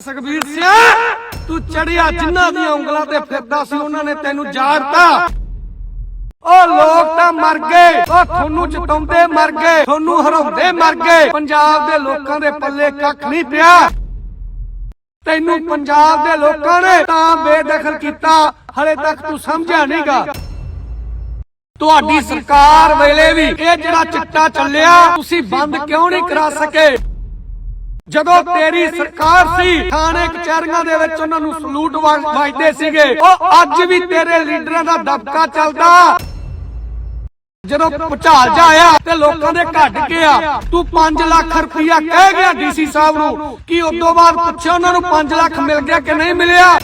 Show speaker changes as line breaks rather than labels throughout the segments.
ਸੁਖਬੀਰ ਸਿਆ ਤੂੰ ਚੜਿਆ ਜਿਨ੍ਹਾਂ ਦੀਆਂ ਉਂਗਲਾਂ ਤੇ ਫਿਰਦਾ ਸੀ, ਉਹਨਾਂ ਨੇ ਤੈਨੂੰ ਜਾੜਤਾ ਉਹ ਲੋਕ ਤਾਂ ਮਰ ਗਏ। ਉਹ ਤੁਹਾਨੂੰ ਜਿਤਾਉਂਦੇ ਮਰ ਗਏ, ਤੁਹਾਨੂੰ ਹਰਾਉਂਦੇ ਮਰ ਗਏ। ਪੰਜਾਬ ਦੇ ਲੋਕਾਂ ਦੇ ਪੱਲੇ ਕੱਖ ਨਹੀਂ ਪਿਆ। ਤੈਨੂੰ ਪੰਜਾਬ ਦੇ ਲੋਕਾਂ ਨੇ ਤਾਂ ਬੇਦਖਲ ਕੀਤਾ। ਹਲੇ ਤੱਕ ਤੂੰ ਸਮਝਿਆ ਨਹੀਂਗਾ। ਤੁਹਾਡੀ ਸਰਕਾਰ ਵੇਲੇ ਵੀ ਇਹ ਜਿਹੜਾ ਚਿੱਟਾ ਚੱਲਿਆ, ਤੁਸੀਂ ਬੰਦ ਕਿਉਂ ਨਹੀਂ ਕਰਾ ਸਕੇ? ਜਦੋਂ ਤੇਰੀ ਸਰਕਾਰ ਸੀ, ਥਾਣੇ ਕਚਹਿਰੀਆਂ ਦੇ ਵਿੱਚ ਉਹਨਾਂ ਨੂੰ ਸਲੂਟ ਵੱਜਦੇ ਸੀਗੇ, ਉਹ ਅੱਜ ਵੀ ਤੇਰੇ ਲੀਡਰਾਂ ਦਾ ਦਬਕਾ ਚੱਲਦਾ। ਜਦੋਂ ਭੁਚਾਲ ਜਾ ਆਇਆ ਤੇ ਲੋਕਾਂ ਦੇ ਘੱਟ ਗਿਆ ਤੂੰ 5 ਲੱਖ ਰੁਪਇਆ ਕਹਿ ਗਿਆ ਡੀਸੀ ਸਾਹਿਬ ਨੂੰ, ਕਿ ਉਦੋਂ ਬਾਅਦ ਪੁੱਛਿਆ ਉਹਨਾਂ ਨੂੰ 5 ਲੱਖ ਮਿਲ ਗਿਆ ਕਿ ਨਹੀਂ ਮਿਲਿਆ?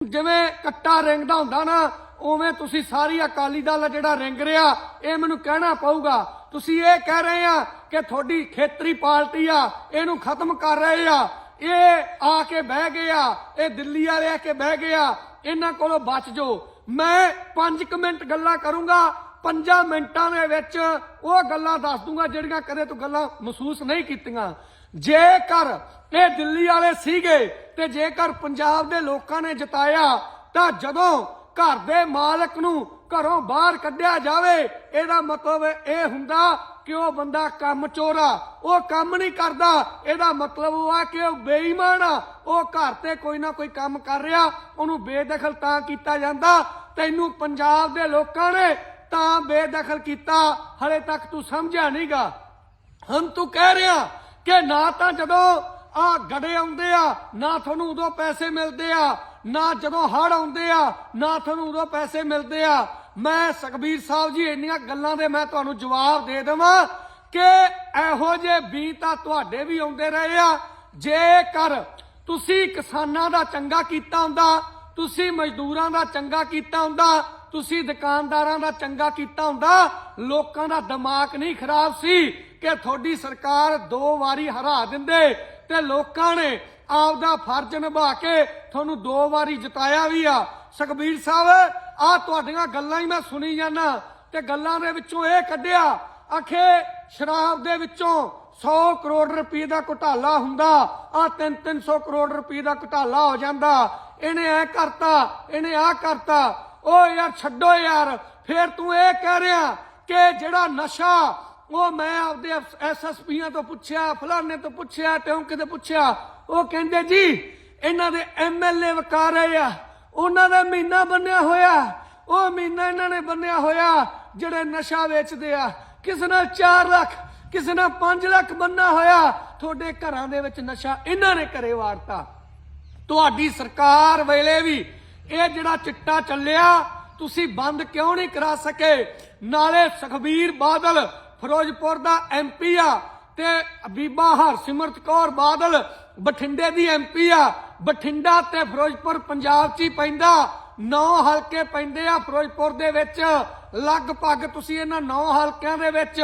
ਜਿਵੇਂ ਕੱਟਾ ਰਿੰਗਦਾ ਹੁੰਦਾ ਨਾ, ਉਵੇਂ ਤੁਸੀਂ ਸਾਰੀ ਅਕਾਲੀ ਦਲ ਜਿਹੜਾ ਰਿੰਗ ਰਿਹਾ, ਇਹ ਮੈਨੂੰ ਕਹਿਣਾ ਪਊਗਾ ਤੁਸੀਂ ਇਹ ਕਹਿ ਰਹੇ ਆ ਕਿ ਤੁਹਾਡੀ ਖੇਤਰੀ ਪਾਰਟੀ ਆ, ਇਹਨੂੰ ਖਤਮ ਕਰ ਰਹੇ ਆ। ਇਹ ਆ ਕੇ ਬਹਿ ਗਏ ਆ, ਇਹ ਦਿੱਲੀ ਵਾਲੇ ਆ ਕੇ ਬਹਿ ਗਏ ਆ, ਇਹਨਾਂ ਕੋਲੋਂ ਬਚ ਜਾਓ। ਮੈਂ 5 ਮਿੰਟ ਗੱਲਾਂ ਕਰੂੰਗਾ 5 ਮਿੰਟਾਂ ਦੇ ਵਿੱਚ ਉਹ ਗੱਲਾਂ ਦੱਸ ਦੂੰਗਾ ਜਿਹੜੀਆਂ ਕਦੇ ਤੂੰ ਗੱਲਾਂ ਮਹਿਸੂਸ ਨਹੀਂ ਕੀਤੀਆਂ। ਜੇਕਰ ਇਹ ਦਿੱਲੀ ਵਾਲੇ ਸੀਗੇ ਤੇ ਜੇਕਰ ਪੰਜਾਬ ਦੇ ਲੋਕਾਂ ਨੇ ਜਿਤਾਇਆ, ਤਾਂ ਜਦੋਂ ਘਰ ਦੇ ਮਾਲਕ ਨੂੰ ਘਰੋਂ ਬਾਹਰ ਕੱਢਿਆ ਜਾਵੇ, ਇਹਦਾ ਮਤਲਬ ਇਹ ਹੁੰਦਾ ਕਿ ਉਹ ਬੰਦਾ ਕੰਮ ਚੋਰਾ, ਉਹ ਕੰਮ ਨਹੀਂ ਕਰਦਾ, ਇਹਦਾ ਮਤਲਬ ਉਹ ਆ ਕਿ ਉਹ ਬੇਈਮਾਨ ਆ, ਉਹ ਘਰ ਤੇ ਕੋਈ ਨਾ ਕੋਈ ਕੰਮ ਕਰ ਰਿਹਾ, ਉਹਨੂੰ ਬੇਦਖਲ ਤਾਂ ਕੀਤਾ ਜਾਂਦਾ, ਤੈਨੂੰ ਪੰਜਾਬ ਦੇ ਲੋਕਾਂ ਨੇ ਤਾਂ ਬੇਦਖਲ ਕੀਤਾ, ਹਲੇ ਤੱਕ ਤੂੰ ਸਮਝਿਆ ਨਹੀਂਗਾ ਹੁਣ ਤੂੰ ਕਹਿ ਰਿਹਾ ਕਿ ਨਾ ਤਾਂ ਜਦੋਂ ਆ ਗੜੇ ਆਉਂਦੇ ਆ, ਨਾ ਤੁਹਾਨੂੰ ਉਦੋਂ ਪੈਸੇ ਮਿਲਦੇ ਆ, ਨਾ ਜਦੋਂ ਹੜ ਆਉਂਦੇ ਆ, ਨਾ ਤੁਹਾਨੂੰ ਉਦੋਂ ਪੈਸੇ ਮਿਲਦੇ ਆ ਮੈਂ ਸੁਖਬੀਰ ਸਾਹਿਬ ਜੀ, ਇੰਨੀਆਂ ਗੱਲਾਂ ਦੇ ਮੈਂ ਤੁਹਾਨੂੰ ਜਵਾਬ ਦੇ ਦੇਵਾਂ ਕਿ ਇਹੋ ਜਿਹੇ ਵੀ ਤਾਂ ਤੁਹਾਡੇ ਵੀ ਆਉਂਦੇ ਰਹੇ ਆ। ਜੇਕਰ ਤੁਸੀਂ ਕਿਸਾਨਾਂ ਦਾ ਚੰਗਾ ਕੀਤਾ ਹੁੰਦਾ, ਤੁਸੀਂ ਮਜ਼ਦੂਰਾਂ ਦਾ ਚੰਗਾ ਕੀਤਾ ਹੁੰਦਾ, ਤੁਸੀਂ ਦੁਕਾਨਦਾਰਾਂ ਦਾ ਚੰਗਾ ਕੀਤਾ ਹੁੰਦਾ, ਲੋਕਾਂ ਦਾ ਦਿਮਾਗ ਨਹੀਂ ਖਰਾਬ ਸੀ ਕਿ ਤੁਹਾਡੀ ਸਰਕਾਰ ਦੋ ਵਾਰੀ ਹਰਾ ਦਿੰਦੇ ਤੇ ਲੋਕਾਂ ਨੇ ਆਪਦਾ ਫਰਜ਼ ਨਿਭਾ ਕੇ ਤੁਹਾਨੂੰ ਦੋ ਵਾਰੀ ਜਿਤਾਇਆ ਵੀ ਆ। ਸੁਖਬੀਰ ਸਾਹਿਬ ਆ ਤੁਹਾਡੀਆਂ ਗੱਲਾਂ ਹੀ ਮੈਂ ਸੁਣੀ ਜਾਂਦਾ ਤੇ ਗੱਲਾਂ ਦੇ ਵਿੱਚੋਂ ਇਹ ਕੱਢਿਆ, ਆਖੇ ਸ਼ਰਾਬ ਦੇ ਵਿੱਚੋਂ 100 ਕਰੋੜ ਰੁਪਏ ਦਾ ਘੁਟਾਲਾ ਹੁੰਦਾ, ਆ 3-300 ਕਰੋੜ ਰੁਪਏ ਦਾ ਘੁਟਾਲਾ ਹੋ ਜਾਂਦਾ, ਇਹਨੇ ਐ ਕਰਤਾ, ਇਹਨੇ ਆ ਕਰਤਾ, ਓ ਯਾਰ ਛੱਡੋ ਯਾਰ, ਫੇਰ ਤੂੰ ਇਹ ਕਹਿ ਰਿਹਾ ਕਿ ਜਿਹੜਾ ਨਸ਼ਾ ਉਹ ਮੈਂ ਆਪਦੇ ਐਸਐਸਪੀਆਂ ਤੋਂ ਪੁੱਛਿਆ, ਫਲਾਣੇ ਤੋਂ ਪੁੱਛਿਆ ਟੌਂਕੇ ਕਿਤੇ ਪੁੱਛਿਆ, ਉਹ ਕਹਿੰਦੇ ਜੀ, ਇਹਨਾਂ ਦੇ ਐਮਐਲਏ ਵਕਾ ਰਹੇ ਆ। ਉਹਨਾਂ ਦਾ ਮਹੀਨਾ ਬੰਨਿਆ ਹੋਇਆ। ਉਹ ਮਹੀਨਾ ਇਹਨਾਂ ਨੇ ਬੰਨਿਆ ਹੋਇਆ, ਜਿਹੜੇ ਨਸ਼ਾ ਵੇਚਦੇ ਆ। ਕਿਸੇ ਨਾਲ 4 ਲੱਖ, ਕਿਸੇ ਨਾਲ 5 ਲੱਖ ਬੰਨਾ ਹੋਇਆ? ਤੁਹਾਡੇ ਘਰਾਂ ਦੇ ਵਿੱਚ ਨਸ਼ਾ ਇਹਨਾਂ ਨੇ ਘਰੇ ਵਾਰਤਾ। ਤੁਹਾਡੀ ਸਰਕਾਰ ਵੇਲੇ ਵੀ ਇਹ ਜਿਹੜਾ ਚਿੱਟਾ ਚੱਲਿਆ, ਤੁਸੀਂ ਬੰਦ ਕਿਉਂ ਨਹੀਂ ਕਰਾ ਸਕੇ? ਨਾਲੇ ਸੁਖਬੀਰ ਬਾਦਲ ਫਿਰੋਜ਼ਪੁਰ ਦਾ ਐਮਪੀ ਆ ਤੇ ਬੀਬਾ ਹਰਸਿਮਰਤ ਕੌਰ ਬਾਦਲ ਬਠਿੰਡੇ ਦੀ ਐਮਪੀ ਆ। ਬਠਿੰਡਾ ਤੇ ਫਿਰੋਜ਼ਪੁਰ ਪੰਜਾਬ 'ਚ ਹੀ ਪੈਂਦਾ। ਨੌ ਹਲਕੇ ਪੈਂਦੇ ਆ ਫਿਰੋਜ਼ਪੁਰ ਦੇ ਵਿੱਚ। ਲਗਭਗ ਤੁਸੀਂ ਇਹਨਾਂ ਨੌ ਹਲਕਿਆਂ ਦੇ ਵਿੱਚ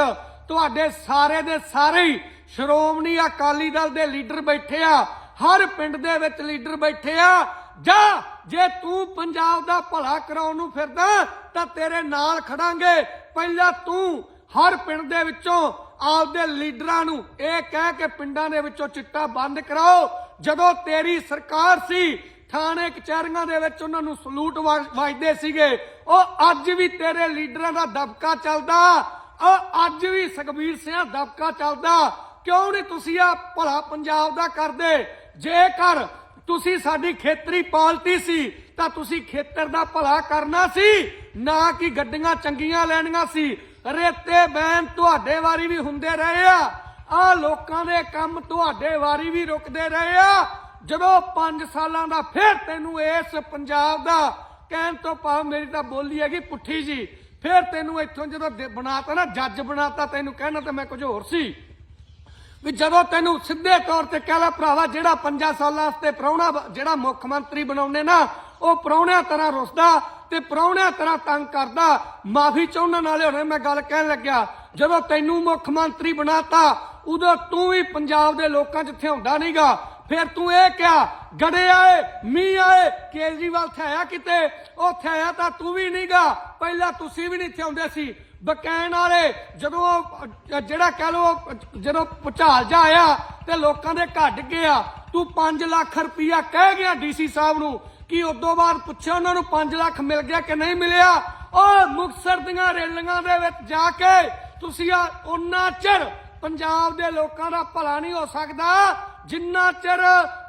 ਤੁਹਾਡੇ ਸਾਰੇ ਦੇ ਸਾਰੇ ਹੀ ਸ਼੍ਰੋਮਣੀ ਅਕਾਲੀ ਦਲ ਦੇ ਲੀਡਰ ਬੈਠੇ ਆ। ਹਰ ਪਿੰਡ ਦੇ ਵਿੱਚ ਲੀਡਰ ਬੈਠੇ ਆ। ਜਾ, ਜੇ ਤੂੰ ਪੰਜਾਬ ਦਾ ਭਲਾ ਕਰਾਉਣ ਨੂੰ ਫਿਰਦਾ, ਤਾਂ ਤੇਰੇ ਨਾਲ ਖੜਾਂਗੇ। ਪਹਿਲਾਂ ਤੂੰ ਹਰ ਪਿੰਡ ਦੇ ਵਿੱਚੋਂ ਆਪਦੇ ਲੀਡਰਾਂ ਨੂੰ ਇਹ ਕਹਿ ਕੇ ਪਿੰਡਾਂ ਦੇ ਵਿੱਚੋਂ ਚਿੱਟਾ ਬੰਦ ਕਰਾਓ। ਜਦੋਂ ਤੇਰੀ ਸਰਕਾਰ ਸੀ, ਥਾਣੇ ਕਚਹਿਰੀਆਂ ਦੇ ਵਿੱਚ ਉਹਨਾਂ ਨੂੰ ਸਲੂਟ ਵੱਜਦੇ ਸੀਗੇ, ਉਹ ਅੱਜ ਵੀ ਤੇਰੇ ਲੀਡਰਾਂ ਦਾ ਦਬਕਾ ਚੱਲਦਾ, ਉਹ ਅੱਜ ਵੀ ਸੁਖਬੀਰ ਸਿੰਘ ਦਬਕਾ ਚੱਲਦਾ। ਕਿਉਂ ਨਹੀਂ ਤੁਸੀਂ ਆ ਭਲਾ ਪੰਜਾਬ ਦਾ ਕਰਦੇ? ਜੇਕਰ ਤੁਸੀਂ ਸਾਡੀ ਖੇਤਰੀ ਪਾਲਟੀ ਸੀ, ਤਾਂ ਤੁਸੀਂ ਖੇਤਰ ਦਾ ਭਲਾ ਕਰਨਾ ਸੀ, ਨਾ ਕਿ ਗੱਡੀਆਂ ਚੰਗੀਆਂ ਲੈਣੀਆਂ ਸੀ। ਰੇਤੇ ਬੈਨ ਤੁਹਾਡੇ ਵਾਰੀ ਵੀ ਹੁੰਦੇ ਰਹੇ ਆ। ਆ ਲੋਕਾਂ ਦੇ ਕੰਮ ਤੁਹਾਡੇ ਵਾਰੀ ਵੀ ਰੁਕਦੇ ਰਹੇ ਆ। ਜਦੋਂ 5 ਸਾਲਾਂ ਦਾ ਫਿਰ ਤੈਨੂੰ ਇਸ ਪੰਜਾਬ ਦਾ ਕਹਿਣ ਤੋਂ ਭਾਵ ਮੇਰੀ ਤਾਂ ਬੋਲੀ ਹੈਗੀ ਪੁੱਠੀ ਜੀ। ਫਿਰ ਤੈਨੂੰ ਇੱਥੋਂ ਜਦੋਂ ਬਣਾਤਾ ਨਾ, ਜੱਜ ਬਣਾਤਾ ਤੈਨੂੰ ਕਹਿਣਾ ਤਾਂ ਮੈਂ ਕੁਝ ਹੋਰ ਸੀ। ਵੀ ਜਦੋਂ ਤੈਨੂੰ ਸਿੱਧੇ ਤੌਰ ਤੇ ਕਹਿ ਲਾ ਭਰਾਵਾ, ਜਿਹੜਾ 5 ਸਾਲਾਂ ਵਾਸਤੇ ਪ੍ਰਾਹੁਣਾ ਜਿਹੜਾ ਮੁੱਖ ਮੰਤਰੀ ਬਣਾਉਣੇ ਨਾ, ਉਹ ਪ੍ਰਾਹੁਣਿਆਂ ਤਰ੍ਹਾਂ ਰੁੱਸਦਾ ਤੇ ਪ੍ਰਾਹੁਣਿਆਂ ਤਰ੍ਹਾਂ ਤੰਗ ਕਰਦਾ। ਮਾਫੀ ਚਾਹੁੰਨ ਨਾਲੇ ਹੁਣੇ ਮੈਂ ਗੱਲ ਕਹਿਣ ਲੱਗਿਆ, ਜਦੋਂ ਤੈਨੂੰ ਮੁੱਖ ਮੰਤਰੀ ਬਣਾਤਾ ਉਦੋਂ ਤੂੰ ਵੀ ਪੰਜਾਬ ਦੇ ਲੋਕਾਂ 'ਚ ਥਿਆਉਂਦਾ ਨਹੀਂਗਾ। ਫਿਰ ਤੂੰ ਇਹ ਕਿਹਾ, ਗੜੇ ਆਏ, ਮੀਂਹ ਆਏ, ਕੇਜਰੀਵਾਲ ਥਿਆਇਆ ਕਿਤੇ? ਉਹ ਥਿਆਇਆ ਤਾਂ ਤੂੰ ਵੀ ਨਹੀਂਗਾ। ਪਹਿਲਾਂ ਤੁਸੀਂ ਵੀ ਨਹੀਂ ਥਿਆਉਂਦੇ ਸੀ। ਬਕੈਨ ਵਾਲੇ, ਜਦੋਂ ਜਿਹੜਾ ਕਹਿ ਲੋ ਜਦੋਂ ਭੁਚਾਲ ਜਾ ਆਇਆ ਤੇ ਲੋਕਾਂ ਦੇ ਘੱਟ ਗਿਆ। ਤੂੰ 5 ਲੱਖ ਰੁਪਇਆ ਕਹਿ ਗਿਆ ਡੀਸੀ ਸਾਹਿਬ ਨੂੰ ਕਿ ਉਦੋਂ ਬਾਅਦ ਪੁੱਛਿਆ ਉਹਨਾਂ ਨੂੰ 5 ਲੱਖ ਮਿਲ ਗਿਆ ਕਿ ਨਹੀਂ ਮਿਲਿਆ? ਉਹ ਮੁਕਤਸਰ ਦੀਆਂ ਰੇਲੀਆਂ ਦੇ ਵਿੱਚ ਜਾ ਕੇ ਤੁਸੀਂ ਆ ਉਹਨਾਂ ਚਿਰ ਪੰਜਾਬ ਦੇ ਲੋਕਾਂ ਦਾ ਭਲਾ ਨਹੀਂ ਹੋ ਸਕਦਾ। ਜਿੰਨਾ ਚਿਰ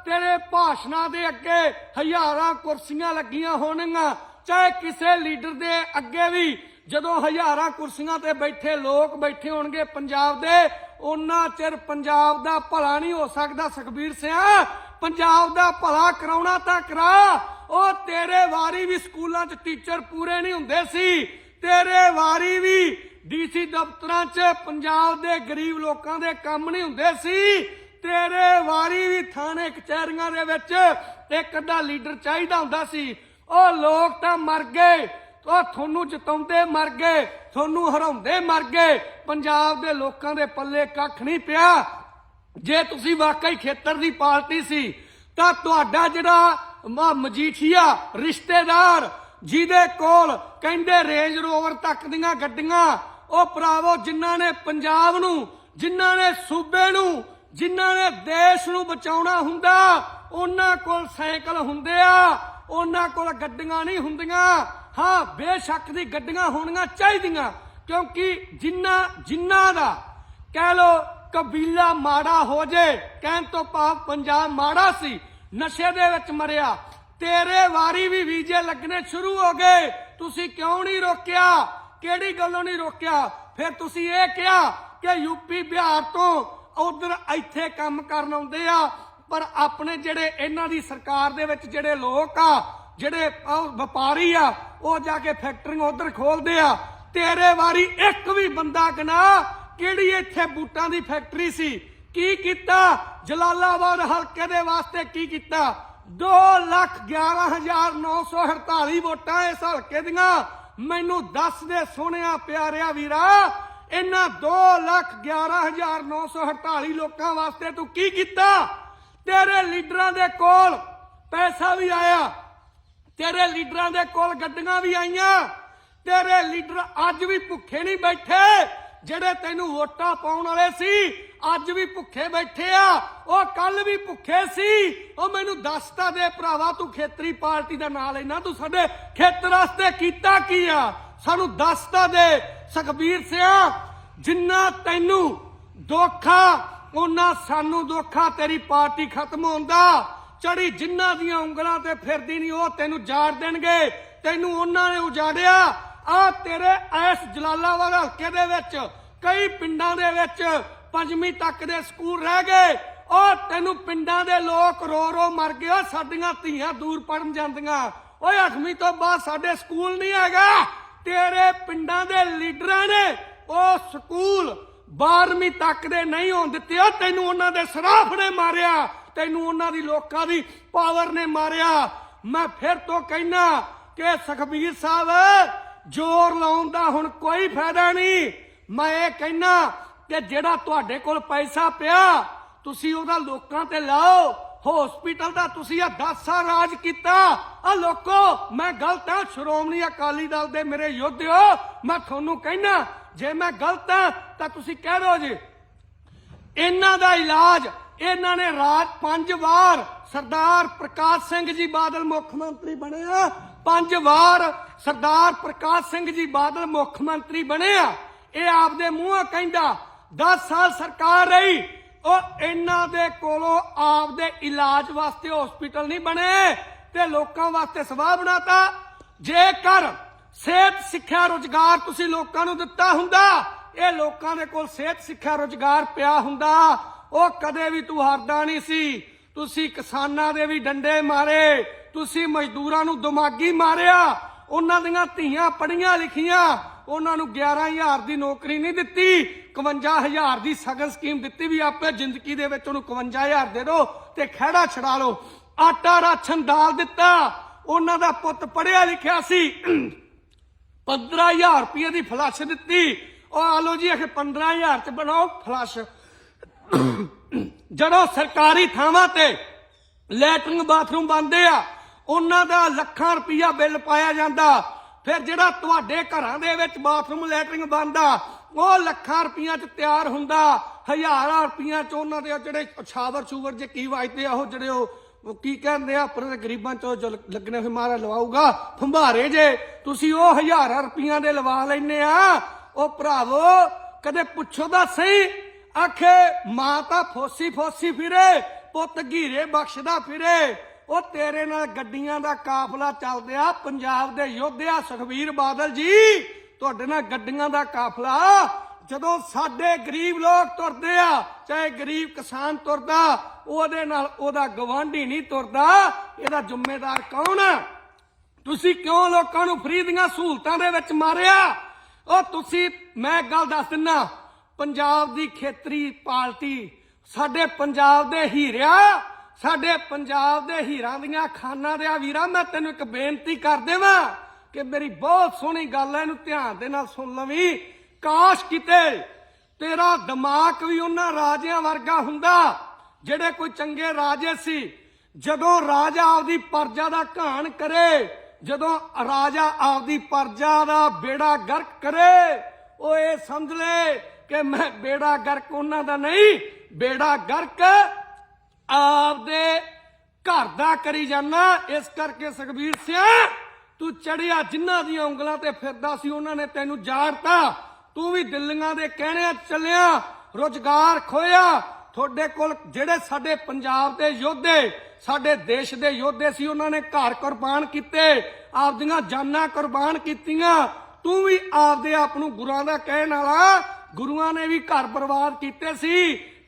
ਤੇਰੇ ਭਾਸ਼ਣਾਂ ਦੇ ਅੱਗੇ ਹਜ਼ਾਰਾਂ ਕੁਰਸੀਆਂ ਲੱਗੀਆਂ ਹੋਣਗੀਆਂ, ਚਾਹੇ ਕਿਸੇ ਲੀਡਰ ਦੇ ਅੱਗੇ ਵੀ ਜਦੋਂ ਹਜ਼ਾਰਾਂ ਕੁਰਸੀਆਂ ਤੇ ਬੈਠੇ ਲੋਕ ਬੈਠੇ ਹੋਣਗੇ ਪੰਜਾਬ ਦੇ ਉਹਨਾਂ ਚਿਰ ਪੰਜਾਬ ਦਾ ਭਲਾ ਨਹੀਂ ਹੋ ਸਕਦਾ ਸੁਖਬੀਰ ਸਿੰਘ। ਪੰਜਾਬ ਦਾ ਭਲਾ ਕਰਾਉਣਾ ਤਾਂ ਕਰਾ। ਉਹ ਤੇਰੇ ਵਾਰੀ ਵੀ ਸਕੂਲਾਂ 'ਚ ਟੀਚਰ ਪੂਰੇ ਨਹੀਂ ਹੁੰਦੇ ਸੀ। ਤੇਰੇ ਵਾਰੀ ਵੀ ਡੀਸੀ ਦਫ਼ਤਰਾਂ 'ਚ ਪੰਜਾਬ ਦੇ ਗਰੀਬ ਲੋਕਾਂ ਦੇ ਕੰਮ ਨਹੀਂ ਹੁੰਦੇ ਸੀ। ਤੇਰੇ ਵਾਰੀ ਵੀ ਥਾਣੇ ਕਚਹਿਰੀਆਂ ਦੇ ਵਿੱਚ ਇੱਕ ਅੱਧਾ ਲੀਡਰ ਚਾਹੀਦਾ ਹੁੰਦਾ ਸੀ। ਉਹ ਲੋਕ ਤਾਂ ਮਰ ਗਏ। ਉਹ ਤੁਹਾਨੂੰ ਜਿਤਾਉਂਦੇ ਮਰ ਗਏ, ਤੁਹਾਨੂੰ ਹਰਾਉਂਦੇ ਮਰ ਗਏ। ਪੰਜਾਬ ਦੇ ਲੋਕਾਂ ਦੇ ਪੱਲੇ ਕੱਖ ਨਹੀਂ ਪਿਆ। ਜੇ ਤੁਸੀਂ ਵਾਕਈ ਖੇਤਰ ਦੀ ਪਾਰਟੀ ਸੀ, ਤਾਂ ਤੁਹਾਡਾ ਜਿਹੜਾ ਮਜੀਠੀਆ ਰਿਸ਼ਤੇਦਾਰ, ਜਿਹਦੇ ਕੋਲ ਕਹਿੰਦੇ ਰੇਂਜ ਰੋਵਰ ਤੱਕ ਦੀਆਂ ਗੱਡੀਆਂ ਉਹ ਭਰਾਵੋ, ਜਿਨ੍ਹਾਂ ਨੇ ਪੰਜਾਬ ਨੂੰ, ਜਿਨ੍ਹਾਂ ਨੇ ਸੂਬੇ ਨੂੰ, ਜਿਨ੍ਹਾਂ ਨੇ ਦੇਸ਼ ਨੂੰ ਬਚਾਉਣਾ ਹੁੰਦਾ, ਉਹਨਾਂ ਕੋਲ ਸਾਈਕਲ ਹੁੰਦੇ ਆ, ਉਹਨਾਂ ਕੋਲ ਗੱਡੀਆਂ ਨਹੀਂ ਹੁੰਦੀਆਂ। ਹਾਂ, ਬੇਸ਼ੱਕ ਦੀ ਗੱਡੀਆਂ ਹੋਣੀਆਂ ਚਾਹੀਦੀਆਂ, ਕਿਉਂਕਿ ਜਿਨ੍ਹਾਂ ਜਿਨ੍ਹਾਂ ਦਾ, ਕਹਿ ਲੋ ਕਬੀਲਾ ਮਾੜਾ ਹੋ ਜੇ, ਕਹਿਣ ਤੋਂ ਭਾਵ ਪੰਜਾਬ ਮਾੜਾ ਸੀ, ਨਸ਼ੇ ਦੇ ਵਿੱਚ ਮਰਿਆ, ਤੇਰੇ ਵਾਰੀ ਵੀ ਵੀਜ਼ੇ ਲੱਗਣੇ ਸ਼ੁਰੂ ਹੋ ਗਏ, ਤੁਸੀਂ ਕਿਉਂ ਨਹੀਂ ਰੋਕਿਆ? ਕਿਹੜੀ ਗੱਲੋਂ ਨਹੀਂ ਰੋਕਿਆ? ਫਿਰ ਤੁਸੀਂ ਇਹ ਕਿਹਾ ਕਿ ਯੂਪੀ ਬਿਹਾਰ ਤੋਂ ਉਧਰ ਇੱਥੇ ਕੰਮ ਕਰਨ ਆਉਂਦੇ ਆ, ਪਰ ਆਪਣੇ ਜਿਹੜੇ ਇਹਨਾਂ ਦੀ ਸਰਕਾਰ ਦੇ ਵਿੱਚ ਜਿਹੜੇ ਲੋਕ ਆ, ਜਿਹੜੇ ਵਪਾਰੀ ਆ, ਉਹ ਜਾ ਕੇ ਫੈਕਟਰੀਆਂ ਉਧਰ ਖੋਲਦੇ ਆ। ਤੇਰੇ ਵਾਰੀ ਇੱਕ ਵੀ ਬੰਦਾ ਗਨਾ ਕਿਹੜੀ ਇੱਥੇ ਬੂਟਾਂ ਦੀ ਫੈਕਟਰੀ ਸੀ? ਕੀ ਕੀਤਾ? ਜਲਾਲਾਬਾਦ ਹਲਕੇ ਦੇ ਵਾਸਤੇ ਕੀ ਕੀਤਾ? 2 ਲੱਖ 11948 ਵੋਟਾਂ ਇਸ ਹਲਕੇ ਦੀਆਂ। ਮੈਨੂੰ ਦੱਸ ਦੇ ਸੋਹਣਿਆ ਪਿਆਰਿਆ ਵੀਰਾ ਇਹਨਾਂ 2 ਲੱਖ 11948 ਲੋਕਾਂ ਵਾਸਤੇ ਤੂੰ ਕੀ ਕੀਤਾ? ਤੇਰੇ ਲੀਡਰਾਂ ਦੇ ਕੋਲ ਪੈਸਾ ਵੀ ਆਇਆ, ਤੇਰੇ ਲੀਡਰਾਂ ਦੇ ਕੋਲ ਗੱਡੀਆਂ ਵੀ ਆਈਆਂ, ਤੇਰੇ ਲੀਡਰ ਅੱਜ ਵੀ ਭੁੱਖੇ ਨਹੀਂ ਬੈਠੇ ਜਿਹੜੇ ਤੈਨੂੰ ਵੋਟਾਂ ਪਾਉਣ ਵਾਲੇ ਸੀ, ਅੱਜ ਵੀ ਭੁੱਖੇ ਬੈਠੇ ਆ, ਉਹ ਕੱਲ ਵੀ ਭੁੱਖੇ ਸੀ। ਉਹ ਮੈਨੂੰ ਦੱਸਤਾ ਦੇ ਭਰਾਵਾ, ਤੂੰ ਖੇਤਰੀ ਪਾਰਟੀ ਦਾ ਨਾਂ ਲੈਣਾ ਤੂੰ ਸਾਡੇ ਖੇਤਰ ਵਾਸਤੇ ਕੀਤਾ ਕੀ ਆ? ਸਾਨੂੰ ਦੱਸਤਾ ਦੇ, ਸੁਖਬੀਰ ਸਿਆ, ਜਿੰਨਾ ਤੈਨੂੰ ਦੋਖਾ ਉਹਨਾਂ ਸਾਨੂੰ ਦੋਖਾ, ਤੇਰੀ ਪਾਰਟੀ ਖਤਮ ਹੁੰਦਾ ਚੜੀ ਜਿਨ੍ਹਾਂ ਦੀਆਂ ਉਂਗਲਾਂ ਤੇ ਫਿਰਦੀ ਨਹੀਂ ਉਹ ਤੈਨੂੰ ਜਾੜ ਦੇਣਗੇ। ਤੈਨੂੰ ਉਹਨਾਂ ਨੇ ਉਜਾੜਿਆ। ਆ ਤੇਰੇ ਐਸ ਜਲਾਲਾਬਾਦ ਹਲਕੇ ਦੇ ਵਿੱਚ, ਕਈ ਪਿੰਡਾਂ ਦੇ ਵਿੱਚ ਪੰਜਵੀਂ ਤੱਕ ਦੇ ਸਕੂਲ ਰਹਿ ਗਏ। ਉਹ ਤੈਨੂੰ ਪਿੰਡਾਂ ਦੇ ਲੋਕ ਰੋ ਰੋ ਮਰ ਗਏ। ਉਹ ਸਾਡੀਆਂ ਧੀਆਂ ਦੂਰ ਪੜਨ ਜਾਂਦੀਆਂ। ਓਏ 8ਵੀਂ ਤੋਂ ਬਾਅਦ ਸਾਡੇ ਸਕੂਲ ਨਹੀਂ ਹੈਗਾ। ਤੇਰੇ ਪਿੰਡਾਂ ਦੇ ਲੀਡਰਾਂ ਨੇ ਉਹ ਸਕੂਲ 12ਵੀਂ ਤੱਕ ਦੇ ਨਹੀਂ ਹੋਣ ਦਿੱਤੇ। ਉਹ ਤੈਨੂੰ ਉਹਨਾਂ ਦੇ ਸਰਾਫ ਨੇ ਮਾਰਿਆ। ਤੈਨੂੰ ਉਹਨਾਂ ਦੀ ਲੋਕਾਂ ਦੀ ਪਾਵਰ ਨੇ ਮਾਰਿਆ। ਮੈਂ ਫਿਰ ਤੋਂ ਕਹਿਣਾ ਕਿ ਸੁਖਬੀਰ ਸਾਹਿਬ ਜ਼ੋਰ ਲਾਉਣ ਦਾ ਹੁਣ ਕੋਈ ਫਾਇਦਾ ਨਹੀਂ। ਮੈਂ ਇਹ ਕਹਿਣਾ ਕਿ ਜਿਹੜਾ ਤੁਹਾਡੇ ਕੋਲ ਪੈਸਾ ਪਿਆ, ਤੁਸੀਂ ਉਹਦਾ ਲੋਕਾਂ ਤੇ ਲਾਓ। ਹਸਪੀਟਲ ਦਾ ਤੁਸੀਂ ਆ 10 ਸਾਲ ਰਾਜ ਕੀਤਾ। ਆ ਲੋਕੋ, ਮੈਂ ਗਲਤ ਹਾਂ। ਸ਼੍ਰੋਮਣੀ ਅਕਾਲੀ ਦਲ ਦੇ ਮੇਰੇ ਯੋਧਿਓ, ਮੈਂ ਤੁਹਾਨੂੰ ਕਹਿਣਾ ਜੇ ਮੈਂ ਗਲਤ ਆ ਤਾਂ ਤੁਸੀਂ ਕਹਿ ਦਿਓ ਜੀ। ਇਹਨਾਂ ਦਾ ਇਲਾਜ, ਇਹਨਾਂ ਨੇ ਰਾਜ ਪੰਜ ਵਾਰ ਸਰਦਾਰ ਪ੍ਰਕਾਸ਼ ਸਿੰਘ ਜੀ ਬਾਦਲ ਮੁੱਖ ਮੰਤਰੀ ਬਣਿਆ। ਪੰਜ ਵਾਰ ਸਰਦਾਰ ਪ੍ਰਕਾਸ਼ ਸਿੰਘ ਜੀ ਬਾਦਲ ਮੁੱਖ ਮੰਤਰੀ ਬਣੇ ਆ। ਇਹ ਆਪਦੇ ਮੂੰਹੋਂ ਕਹਿੰਦਾ 10 ਸਾਲ ਸਰਕਾਰ ਰਹੀ, ਉਹ ਇਹਨਾਂ ਦੇ ਕੋਲੋਂ ਆਪਦੇ ਇਲਾਜ ਵਾਸਤੇ ਹਸਪੀਟਲ ਨਹੀਂ ਬਣੇ ਤੇ ਲੋਕਾਂ ਵਾਸਤੇ ਸਵਾਹ ਬਣਾਤਾ। ਜੇਕਰ ਸਿਹਤ, ਸਿੱਖਿਆ, ਰੋਜ਼ਗਾਰ ਤੁਸੀਂ ਲੋਕਾਂ ਨੂੰ ਦਿੱਤਾ ਹੁੰਦਾ, ਇਹ ਲੋਕਾਂ ਦੇ ਕੋਲ ਸਿਹਤ, ਸਿੱਖਿਆ, ਰੋਜ਼ਗਾਰ ਪਿਆ ਹੁੰਦਾ, ਉਹ ਕਦੇ ਵੀ ਤੂੰ ਹਾਰਦਾ ਨਹੀਂ ਸੀ। ਤੁਸੀਂ ਕਿਸਾਨਾਂ ਦੇ ਵੀ ਡੰਡੇ ਮਾਰੇ ਤੁਸੀਂ ਮਜ਼ਦੂਰਾਂ ਨੂੰ ਦਿਮਾਗੀ ਮਾਰਿਆ, ਉਹਨਾਂ ਦੀਆਂ ਧੀਆਂ ਪੜੀਆਂ ਲਿਖੀਆਂ, ਉਹਨਾਂ ਨੂੰ 11000 ਦੀ ਨੌਕਰੀ ਨਹੀਂ ਦਿੱਤੀ 51000 ਦੀ ਸਗਨ ਸਕੀਮ ਦਿੱਤੀ ਵੀ ਆਪੇ ਜ਼ਿੰਦਗੀ ਦੇ ਵਿੱਚ ਉਹਨੂੰ 51000 ਦੇ ਦਿਓ ਤੇ ਖਹਿੜਾ ਛਡਾ ਲਓ। ਆਟਾ ਰਾਸ਼ਨ ਦਾਲ ਦਿੱਤਾ, ਉਹਨਾਂ ਦਾ ਪੁੱਤ ਪੜਿਆ ਲਿਖਿਆ ਸੀ। 15000 ਰੁਪਏ ਦੀ ਫਲਸ਼ ਦਿੱਤੀ। ਉਹ ਆ ਲੋ ਜੀ, ਇਹ 15000 ਚ ਬਣਾਓ ਫਲਸ਼। ਜਦੋਂ ਸਰਕਾਰੀ ਥਾਵਾਂ ਤੇ ਲੈਟਰਿੰਗ ਬਾਥਰੂਮ ਬੰਦੇ ਆ ਉਹਨਾਂ ਦਾ ਲੱਖਾਂ ਰੁਪਇਆ ਬਿੱਲ ਪਾਇਆ ਜਾਂਦਾ। ਫਿਰ ਜਿਹੜਾ ਤੁਹਾਡੇ ਘਰਾਂ ਦੇ ਵਿੱਚ ਬਾਥਰੂਮ ਲੈਟਰਿੰਗ ਬਣਦਾ, ਉਹ ਲੱਖਾਂ ਰੁਪਈਆਂ 'ਚ ਤਿਆਰ ਹੁੰਦਾ। ਹਜ਼ਾਰਾਂ ਰੁਪਈਆਂ 'ਚ ਉਹਨਾਂ ਦੇ ਜਿਹੜੇ ਛਾਵਰ ਛੂਵਰ ਜੇ ਕੀ ਵੱਜਦੇ ਆ ਉਹ ਜਿਹੜੇ ਉਹ ਕੀ ਕਹਿੰਦੇ ਆ ਪਰ ਗਰੀਬਾਂ 'ਚ ਜੋ ਲੱਗਣੇ ਹੋਏ ਮਾਰਾ ਲਵਾਊਗਾ। ਫੰਭਾਰੇ ਜੇ, ਤੁਸੀਂ ਉਹ ਹਜ਼ਾਰਾਂ ਰੁਪਈਆ ਦੇ ਲਵਾ ਲੈਨੇ ਆ। ਉਹ ਭਰਾਵੋ, ਕਦੇ ਪੁੱਛੋ ਤਾਂ ਸਹੀ। ਆਖੇ, ਮਾਂ ਤਾਂ ਫੋਸੀ ਫੋਸੀ ਫਿਰੇ, ਪੁੱਤ ਘੀਰੇ ਬਖਸ਼ਦਾ ਫਿਰੇ। ਉਹ ਤੇਰੇ ਨਾਲ ਗੱਡੀਆਂ ਦਾ ਕਾਫਲਾ ਚੱਲਦਿਆ ਪੰਜਾਬ ਦੇ ਯੋਧਿਆ ਸੁਖਵੀਰ ਬਾਦਲ ਜੀ, ਤੁਹਾਡੇ ਨਾਲ ਗੱਡੀਆਂ ਦਾ ਕਾਫਲਾ। ਜਦੋਂ ਸਾਡੇ ਗਰੀਬ ਲੋਕ ਤੁਰਦੇ ਆ, ਚਾਹੇ ਗਰੀਬ ਕਿਸਾਨ ਤੁਰਦਾ, ਉਹਦੇ ਨਾਲ ਉਹਦਾ ਗਵਾਂਢੀ ਨਹੀਂ ਤੁਰਦਾ, ਇਹਦਾ ਜ਼ਿੰਮੇਦਾਰ ਕੌਣ ਆ? ਤੁਸੀਂ ਕਿਉਂ ਲੋਕਾਂ ਨੂੰ ਫਰੀ ਦੀਆਂ ਸਹੂਲਤਾਂ ਦੇ ਵਿੱਚ ਮਾਰਿਆ? ਉਹ ਤੁਸੀਂ, ਮੈਂ ਇੱਕ ਗੱਲ ਦੱਸ ਦਿੰਨਾ, ਪੰਜਾਬ ਦੀ ਖੇਤਰੀ ਪਾਰਟੀ ਸਾਡੇ ਪੰਜਾਬ ਦੇ ਹੀਰਿਆ। ਸਾਡੇ ਪੰਜਾਬ ਦੇ ਹੀਰਾਂ ਦੀਆਂ ਖਾਨਾਂ ਦੇ ਆ ਵੀਰਾ, ਮੈਂ ਤੈਨੂੰ ਇੱਕ ਬੇਨਤੀ ਕਰ ਦੇਵਾਂ ਕਿ ਮੇਰੀ ਬਹੁਤ ਸੋਹਣੀ ਗੱਲ ਹੈ ਇਹਨੂੰ ਧਿਆਨ ਦੇ ਨਾਲ ਸੁਣ ਲਵੀਂ। ਕਾਸ਼ ਕਿਤੇ ਤੇਰਾ ਦਿਮਾਗ ਵੀ ਉਹਨਾਂ ਰਾਜਿਆਂ ਵਰਗਾ ਹੁੰਦਾ, ਜਿਹੜੇ ਕੋਈ ਚੰਗੇ ਰਾਜੇ ਸੀ। ਜਦੋਂ ਰਾਜਾ ਆਪਦੀ ਪਰਜਾ ਦਾ ਘਾਣ ਕਰੇ, ਜਦੋਂ ਰਾਜਾ ਆਪਦੀ ਪਰਜਾ ਦਾ ਬੇੜਾ ਗਰਕ ਕਰੇ, ਉਹ ਇਹ ਸਮਝ ਲੈ ਕਿ ਮੈਂ ਬੇੜਾ ਗਰਕ ਉਹਨਾਂ ਦਾ ਨਹੀਂ, ਬੇੜਾ ਗਰਕ ਆਪਦੇ ਘਰ ਦਾ ਕਰੀ ਜਾਣਾ ਇਸ ਕਰਕੇ ਸੁਖਬੀਰ ਸਿਆ ਤੂੰ ਚੜਿਆ ਜਿਨ੍ਹਾਂ ਦੀਆਂ ਉਂਗਲਾਂ ਤੇ ਫਿਰਦਾ ਸੀ, ਉਹਨਾਂ ਨੇ ਤੈਨੂੰ ਜਾੜਤਾ ਤੂੰ ਵੀ ਦਿੱਲੀਆਂ ਦੇ ਕਹਿਣਿਆਂ ਚੱਲਿਆ, ਰੋਜ਼ਗਾਰ ਖੋਇਆ ਤੁਹਾਡੇ ਕੋਲ ਜਿਹੜੇ ਸਾਡੇ ਪੰਜਾਬ ਦੇ ਯੋਧੇ, ਸਾਡੇ ਦੇਸ਼ ਦੇ ਯੋਧੇ ਸੀ, ਉਹਨਾਂ ਨੇ ਘਰ ਕੁਰਬਾਨ ਕੀਤੇ, ਆਪਦੀਆਂ ਜਾਨਾਂ ਕੁਰਬਾਨ ਕੀਤੀਆਂ। ਤੂੰ ਵੀ ਆਪਦੇ ਆਪ ਨੂੰ ਗੁਰਾਂ ਦਾ ਕਹਿਣ ਵਾਲਾ, ਗੁਰੂਆਂ ਨੇ ਵੀ ਘਰ ਬਰਬਾਦ ਕੀਤੇ ਸੀ।